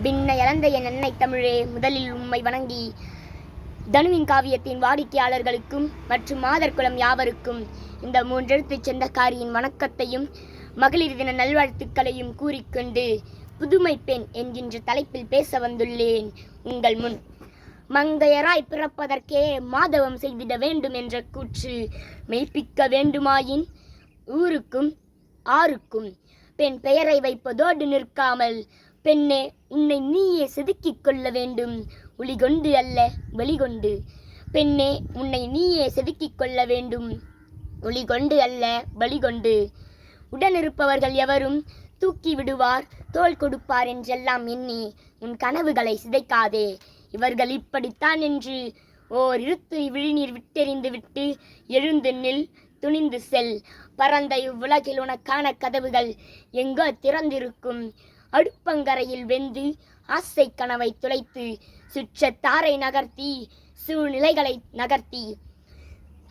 பின்ன இழந்த என் அன்னை தமிழே முதலில் உம்மை வணங்கி தனுவின் காவியத்தின் வாடிக்கையாளர்களுக்கும் மற்றும் மாதர்குலம் யாவருக்கும் இந்த மூன்றெழுத்து சொந்தக்காரியின் வணக்கத்தையும் மகளிர் தின நல்வாழ்த்துக்களையும் கூறிக்கொண்டு புதுமை பெண் என்கின்ற தலைப்பில் பேச வந்துள்ளேன். உங்கள் முன் மங்கையராய் பிறப்பதற்கே மாதவம் செய்திட வேண்டும் என்ற கூற்று மெய்ப்பிக்க வேண்டுமாயின் ஊருக்கும் ஆருக்கும் பெண் பெயரை வைப்பதோடு நிற்காமல் பெண்ணே உன்னை நீயே செதுக்கிக் கொள்ள வேண்டும். ஒளிகொண்டு அல்ல வெளிகொண்டு. பெண்ணே உன்னை நீயே செதுக்கிக் கொள்ள வேண்டும். ஒளிகொண்டு அல்ல வழிகொண்டு உடனிருப்பவர்கள் எவரும் தூக்கி விடுவார் தோள் கொடுப்பார் என்றெல்லாம் எண்ணி உன் கனவுகளை சிதைக்காதே. இவர்கள் இப்படித்தான் என்று ஓர் இருத்து விழிநீர் விட்டெறிந்து விட்டு எழுந்து நில் துணிந்து செல். பரந்த இவ்வுலகில் உனக்கான கதவுகள் எங்கோ திறந்திருக்கும். அடுப்பங்கரையில் வெந்து ஆசை கனவை துளைத்து சுற்ற தாரை நகர்த்தி சூழ்நிலைகளை நகர்த்தி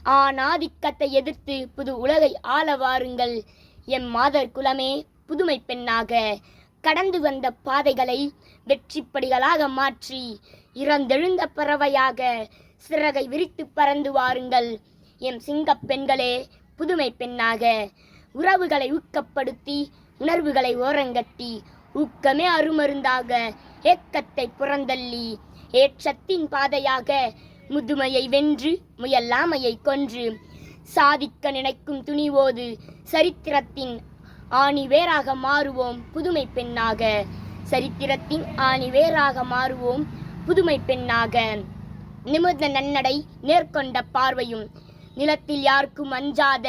ஆணாதிக்கத்தை எதிர்த்து புது உலகை ஆள வாருங்கள். எம் மாதர் குலமே புதுமை பெண்ணாக கடந்து வந்த பாதைகளை வெற்றிப்படிகளாக மாற்றி இறந்தெழுந்த பறவையாக சிறகை விரித்து பறந்து வாருங்கள். எம் சிங்கப் பெண்களே புதுமை பெண்ணாக உறவுகளை ஊக்கப்படுத்தி உணர்வுகளை ஓரங்கட்டி ஊக்கமே அருமருந்தாக ஏக்கத்தை புறந்தள்ளி ஏற்றத்தின் பாதையாக முதுமையை வென்று முயல்லாமையை கொன்று சாதிக்க நினைக்கும் துணிவோது சரித்திரத்தின் ஆணிவேராக மாறுவோம் புதுமை பெண்ணாக. சரித்திரத்தின் ஆணிவேராக மாறுவோம் புதுமை பெண்ணாக. நிமிர்ந்த நன்னடை நேர்கொண்ட பார்வையும் நிலத்தில் யாருக்கும் அஞ்சாத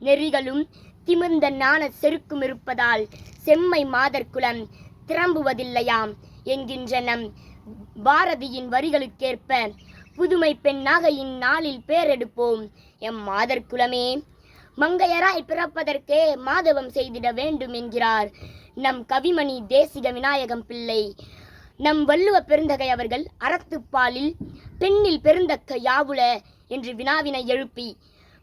நெறிகளும் திமிர்ந்த நாண செருக்கும் இருப்பதால் செம்மை மாதர்குலம் திரம்புவதில்லையாம் என்கின்ற நம் பாரதியின் வரிகளுக்கேற்ப புதுமை பெண்ணாக இந்நாளில் பேரெடுப்போம். எம் மாதர்குலமே மங்கையராய் பிறப்பதற்கே மாதவம் செய்திட வேண்டும் என்கிறார் நம் கவிமணி தேசிக விநாயகம் பிள்ளை. நம் வள்ளுவ பெருந்தகை அவர்கள் அறத்துப்பாலில் பெண்ணில் பெருந்தக்க யாவுல என்று வினாவினை எழுப்பி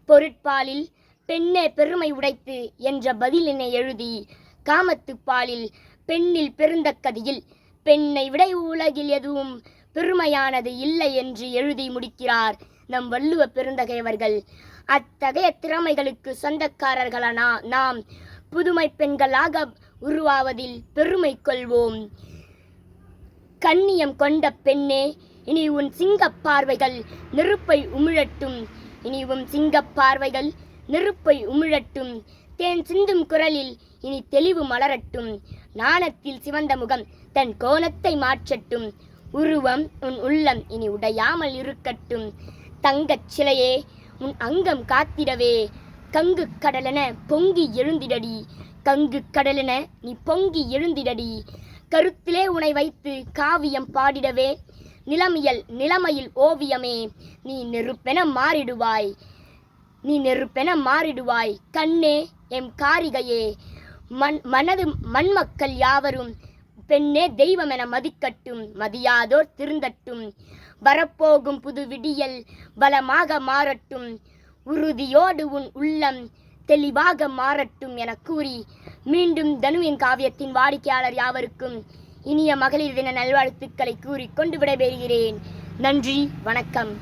பொருட்பாலில் பெண்ணே பெருமை உடைத்து என்ற பதிலினை எழுதி காமத்து பாலில் பெண்ணில் பெருந்தக்கதியில் பெண்ணை விட உலகில் எதுவும் பெருமையானது இல்லை என்று எழுதி முடிக்கிறார் நம் வள்ளுவ பெருந்தகையவர்கள் அத்தகைய திறமைகளுக்கு சொந்தக்காரர்களானா நாம்? புதுமை பெண்களாக உருவாவதில் பெருமை கொள்வோம். கண்ணியம் கொண்ட பெண்ணே இனி உன் சிங்கப் பார்வைகள் நெருப்பை உமிழட்டும். இனி உன் சிங்கப் பார்வைகள் நெருப்பை உமிழட்டும் தேன் சிந்தும் குரலில் இனி தெளிவு மலரட்டும். நாணத்தில் சிவந்த முகம் தன் கோணத்தை மாற்றட்டும். உருவம் உன் உள்ளம் இனி உடையாமல் இருக்கட்டும். தங்கச் சிலையே உன் அங்கம் காத்திடவே. கங்கு கடலென பொங்கி எழுந்திடடி. கங்கு கடலென நீ பொங்கி எழுந்திடடி. கருத்திலே உனை வைத்து காவியம் பாடிடவே. நிலமியல் நிலைமையில் ஓவியமே நீ நெருப்பென மாறிடுவாய். நீ நெருப்பென மாறிடுவாய். கண்ணே எம் காரிகையே மண் மனது மண்மக்கள் யாவரும் பெண்ணே தெய்வமென மதிக்கட்டும் மதியாதோர் திருந்தட்டும். வரப்போகும் புது விடியல் பலமாக மாறட்டும். உறுதியோடு உன் உள்ளம் தெளிவாக மாறட்டும் என கூறி மீண்டும் தனுவின் காவியத்தின் வாடிக்கையாளர் யாவருக்கும் இனிய மகளிர் தின நல்வாழ்த்துக்களை கூறி கொண்டு விடைபெறுகிறேன். நன்றி வணக்கம்.